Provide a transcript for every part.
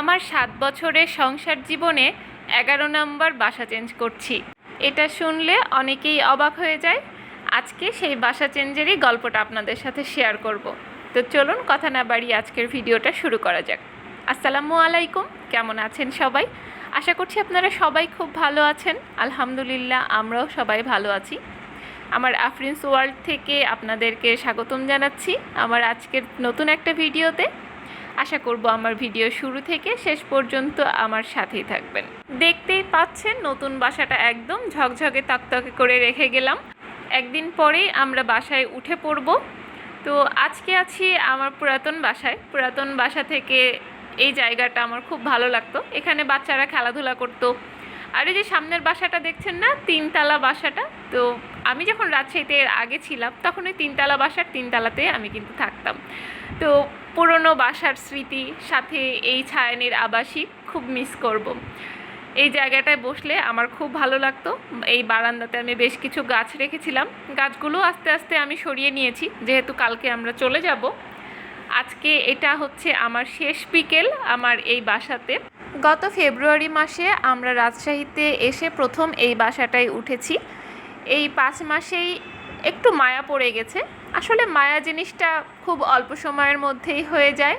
আমার সাত বছরের সংসার জীবনে এগারো নম্বর বাসা চেঞ্জ করছি। এটা শুনলে অনেকেই অবাক হয়ে যায়। আজকে সেই বাসা চেঞ্জেরই গল্পটা আপনাদের সাথে শেয়ার করব। তো চলুন কথা না বাড়িয়ে আজকের ভিডিওটা শুরু করা যাক। আসসালামু আলাইকুম, কেমন আছেন সবাই? আশা করছি আপনারা সবাই খুব ভালো আছেন। আলহামদুলিল্লাহ, আমরাও সবাই ভালো আছি। আমার আফরিন্স ওয়ার্ল্ড থেকে আপনাদেরকে স্বাগতম জানাচ্ছি। আমার আজকের নতুন একটা ভিডিওতে আশা করব আমার ভিডিও শুরু থেকে শেষ পর্যন্ত আমার সাথেই থাকবেন। দেখতেই পাচ্ছেন, নতুন বাসাটা একদম ঝকঝকে তকতকে করে রেখে গেলাম। একদিন পরেই আমরা বাসায় উঠে পড়ব। তো আজকে আছি আমার পুরাতন বাসায়। পুরাতন বাসা থেকে এই জায়গাটা আমার খুব ভালো লাগতো। এখানে বাচ্চারা খেলাধুলা করতো। আর এই যে সামনের বাসাটা দেখছেন না, তিনতলা বাসাটা, তো আমি যখন রাজশাহীতে এর আগে ছিলাম, তখন ওই তিনতলা বাসার তিনতলাতে আমি কিন্তু থাকতাম। তো পুরনো বাসার স্মৃতি, সাথে এই ছায়ানির আবাসিক খুব মিস করব। এই জায়গাটায় বসলে আমার খুব ভালো লাগতো। এই বারান্দাতে আমি বেশ কিছু গাছ রেখেছিলাম। গাছগুলো আস্তে আস্তে আমি সরিয়ে নিয়েছি, যেহেতু কালকে আমরা চলে যাব। আজকে এটা হচ্ছে আমার শেষ বিকেল আমার এই বাসাতে। গত ফেব্রুয়ারি মাসে আমরা রাজশাহীতে এসে প্রথম এই বাসাটায় উঠেছি। এই পাঁচ মাসেই একটু মায়া পড়ে গেছে। আসলে মায়া জিনিসটা খুব অল্প সময়ের মধ্যেই হয়ে যায়।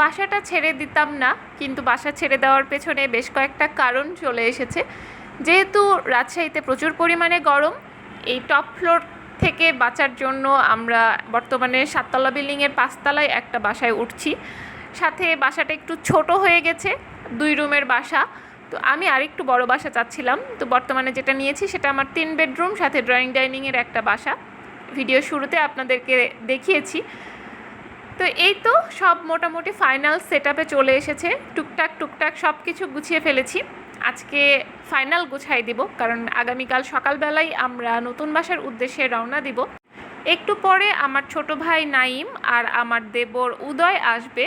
বাসাটা ছেড়ে দিতাম না, কিন্তু বাসা ছেড়ে দেওয়ার পেছনে বেশ কয়েকটা কারণ চলে এসেছে। যেহেতু রাজশাহীতে প্রচুর পরিমাণে গরম, এই টপ ফ্লোর থেকে বাঁচার জন্য আমরা বর্তমানে সাততলা বিল্ডিংয়ের পাঁচতলায় একটা বাসায় উঠছি। সাথে বাসাটা একটু ছোট হয়ে গেছে, দুই রুমের বাসা। তো আমি আরেকটু বড় বাসা চাচ্ছিলাম। তো বর্তমানে যেটা নিয়েছি সেটা আমার তিন বেডরুম, সাথে ড্রয়িং, ডাইনিংয়ের একটা বাসা। ভিডিও শুরুতে আপনাদেরকে দেখিয়েছি। তো এই তো সব মোটামুটি ফাইনাল সেট চলে এসেছে। টুকটাক টুকটাক সব কিছু গুছিয়ে ফেলেছি। আজকে ফাইনাল গুছাই দিব, কারণ আগামীকাল সকালবেলায় আমরা নতুন বাসার উদ্দেশ্যে রওনা দিব। একটু পরে আমার ছোট ভাই নাইম আর আমার দেবর উদয় আসবে।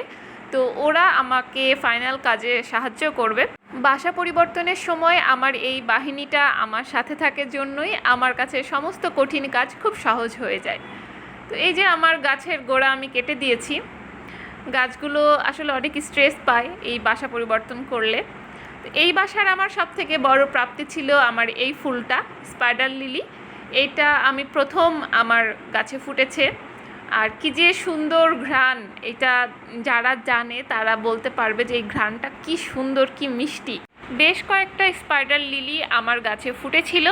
তো ওরা আমাকে ফাইনাল কাজে সাহায্য করবে। বাসা পরিবর্তনের সময় আমার এই বাহিনীটা আমার সাথে থাকার জন্যই আমার কাছে সমস্ত কঠিন কাজ খুব সহজ হয়ে যায়। তো এই যে আমার গাছের গোড়া আমি কেটে দিয়েছি। গাছগুলো আসলে অনেক স্ট্রেস পায় এই বাসা পরিবর্তন করলে। তো এই বাসার আমার সব থেকে বড় প্রাপ্তি ছিল আমার এই ফুলটা স্পাইডার লিলি এইটা আমি প্রথম আমার গাছে ফুটেছে। আর কি যে সুন্দর ঘ্রাণ, এটা যারা জানে তারা বলতে পারবে যে এই ঘ্রাণটা কি সুন্দর, কি মিষ্টি। বেশ কয়েকটা স্পাইডার লিলি আমার গাছে ফুটেছিল।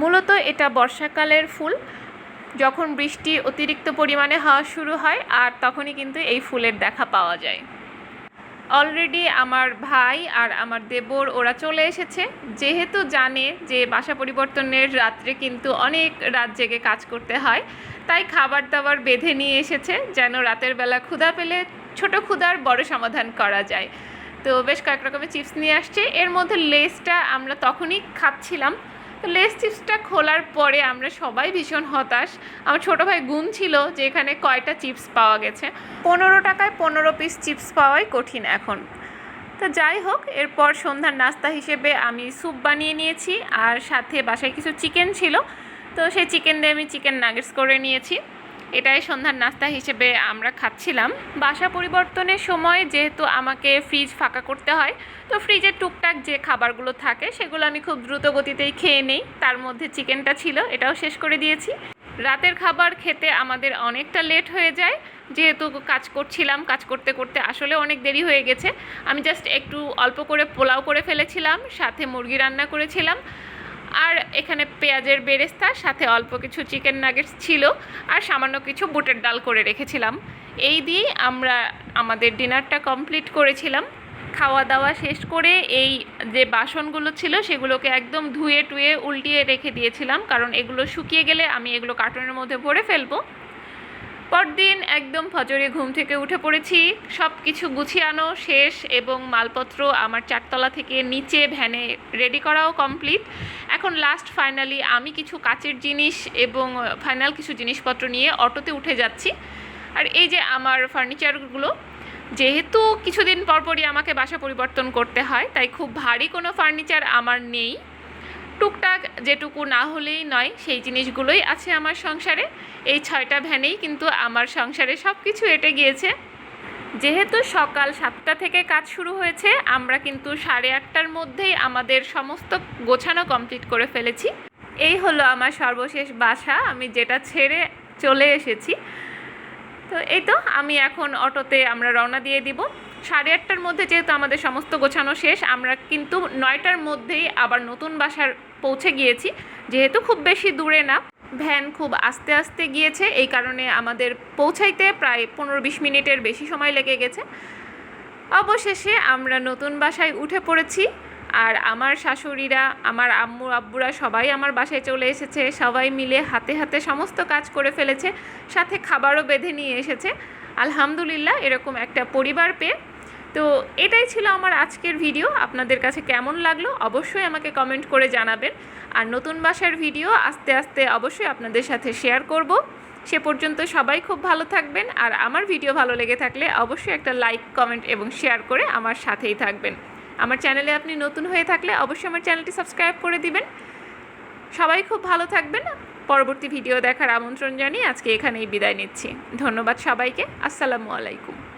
মূলত এটা বর্ষাকালের ফুল। যখন বৃষ্টি অতিরিক্ত পরিমাণে হওয়া শুরু হয় আর তখনই কিন্তু এই ফুলের দেখা পাওয়া যায়। অলরেডি আমার ভাই আর আমার দেবর, ওরা চলে এসেছে। যেহেতু জানে যে বাসা পরিবর্তনের রাত্রে কিন্তু অনেক রাত জেগে কাজ করতে হয়, তাই খাবার দাবার বেঁধে নিয়ে এসেছে, যেন রাতের বেলা ক্ষুধা পেলে ছোট ক্ষুধার বড় সমাধান করা যায়। তো বেশ কয়েক রকমের চিপস নিয়ে আসছে। এর মধ্যে লেসটা আমরা তখনই খাচ্ছিলাম। তো লেস চিপসটা খোলার পরে আমরা সবাই ভীষণ হতাশ। আমার ছোটো ভাই গুণ ছিল যে এখানে কয়টা চিপস পাওয়া গেছে। পনেরো টাকায় পনেরো পিস চিপস পাওয়াই কঠিন এখন। তো যাই হোক, এরপর সন্ধ্যার নাস্তা হিসেবে আমি স্যুপ বানিয়ে নিয়েছি আর সাথে বাসায় কিছু চিকেন ছিল। তো সেই চিকেন দিয়ে আমি চিকেন নাগেটস করে নিয়েছি। এটাই সন্ধ্যার নাস্তা হিসেবে আমরা খাচ্ছিলাম। বাসা পরিবর্তনের সময় যেহেতু আমাকে ফ্রিজ ফাঁকা করতে হয়, তো ফ্রিজে টুকটাক যে খাবারগুলো থাকে, সেগুলো আমি খুব দ্রুত গতিতেই খেয়ে নেই। তার মধ্যে চিকেনটা ছিল, এটাও শেষ করে দিয়েছি। রাতের খাবার খেতে আমাদের অনেকটা লেট হয়ে যায়। যেহেতু কাজ করছিলাম, কাজ করতে করতে আসলে অনেক দেরি হয়ে গেছে। আমি জাস্ট একটু অল্প করে পোলাও করে ফেলেছিলাম, সাথে মুরগি রান্না করেছিলাম। আর এখানে পেঁয়াজের বেরেস্তা, সাথে অল্প কিছু চিকেন নাগেটস ছিল আর সামান্য কিছু বুটের ডাল করে রেখেছিলাম। এই দিয়ে আমরা আমাদের ডিনারটা কমপ্লিট করেছিলাম। খাওয়া দাওয়া শেষ করে এই যে বাসনগুলো ছিল, সেগুলোকে একদম ধুয়ে টুয়ে উল্টিয়ে রেখে দিয়েছিলাম, কারণ এগুলো শুকিয়ে গেলে আমি এগুলো কার্টুনের মধ্যে ভরে ফেলব। পরদিন একদম ফজরে ঘুম থেকে উঠে পড়েছি। সব কিছু গুছিয়ানো শেষ এবং মালপত্র আমার চারতলা থেকে নিচে ভ্যানে রেডি করাও কমপ্লিট এখন লাস্ট ফাইনালি আমি কিছু কাচের জিনিস এবং ফাইনাল কিছু জিনিসপত্র নিয়ে অটোতে উঠে যাচ্ছি। আর এই যে আমার ফার্নিচারগুলো যেহেতু কিছুদিন পরপরই আমাকে বাসা পরিবর্তন করতে হয়, তাই খুব ভারী কোনো ফার্নিচার আমার নেই। টুকটাক যেটুকু না হলেই নয়, সেই জিনিসগুলোই আছে আমার সংসারে। এই ছয়টা ভ্যানেই কিন্তু আমার সংসারে সব কিছু এটে গিয়েছে। যেহেতু সকাল সাতটা থেকে কাজ শুরু হয়েছে, আমরা কিন্তু সাড়ে আটটার মধ্যেই আমাদের সমস্ত গোছানো কমপ্লিট করে ফেলেছি। এই হলো আমার সর্বশেষ বাসা, আমি যেটা ছেড়ে চলে এসেছি। তো এই তো, আমি এখন অটোতে আমরা রওনা দিয়ে দিব। সাড়ে আটটার মধ্যে যেহেতু আমাদের সমস্ত গোছানো শেষ, আমরা কিন্তু নয়টার মধ্যেই আবার নতুন বাসার পৌঁছে গিয়েছি। যেহেতু খুব বেশি দূরে না ভ্যান খুব আস্তে আস্তে গিয়েছে। এই কারণে আমাদের পৌঁছাইতে প্রায় পনেরো বিশ মিনিটের বেশি সময় লেগে গেছে। অবশেষে আমরা নতুন বাসায় উঠে পড়েছি আর আমার শাশুড়িরা, আমার আম্মু, আব্বুরা সবাই আমার বাসায় চলে এসেছে। সবাই মিলে হাতে হাতে সমস্ত কাজ করে ফেলেছে, সাথে খাবারও বেঁধে নিয়ে এসেছে। আলহামদুলিল্লাহ, এরকম একটা পরিবার পেয়ে তো এটাই ছিল আমার আজকের ভিডিও আপনাদের কাছে কেমন লাগল অবশ্যই আমাকে কমেন্ট করে জানাবেন। আর নতুন বাসার ভিডিও আস্তে আস্তে অবশ্যই আপনাদের সাথে শেয়ার করব। সে পর্যন্ত সবাই খুব ভালো থাকবেন। আর আমার ভিডিও ভালো লেগে থাকলে অবশ্যই একটা লাইক কমেন্ট এবং শেয়ার করে আমার সাথেই থাকবেন। আমার চ্যানেলে আপনি নতুন হয়ে থাকলে অবশ্যই আমার চ্যানেলটি সাবস্ক্রাইব করে দিবেন। সবাই খুব ভালো থাকবেন। পরবর্তী ভিডিও দেখার আমন্ত্রণ জানিয়ে আজকে এখানেই বিদায় নিচ্ছি। ধন্যবাদ সবাইকে। আসসালামু আলাইকুম।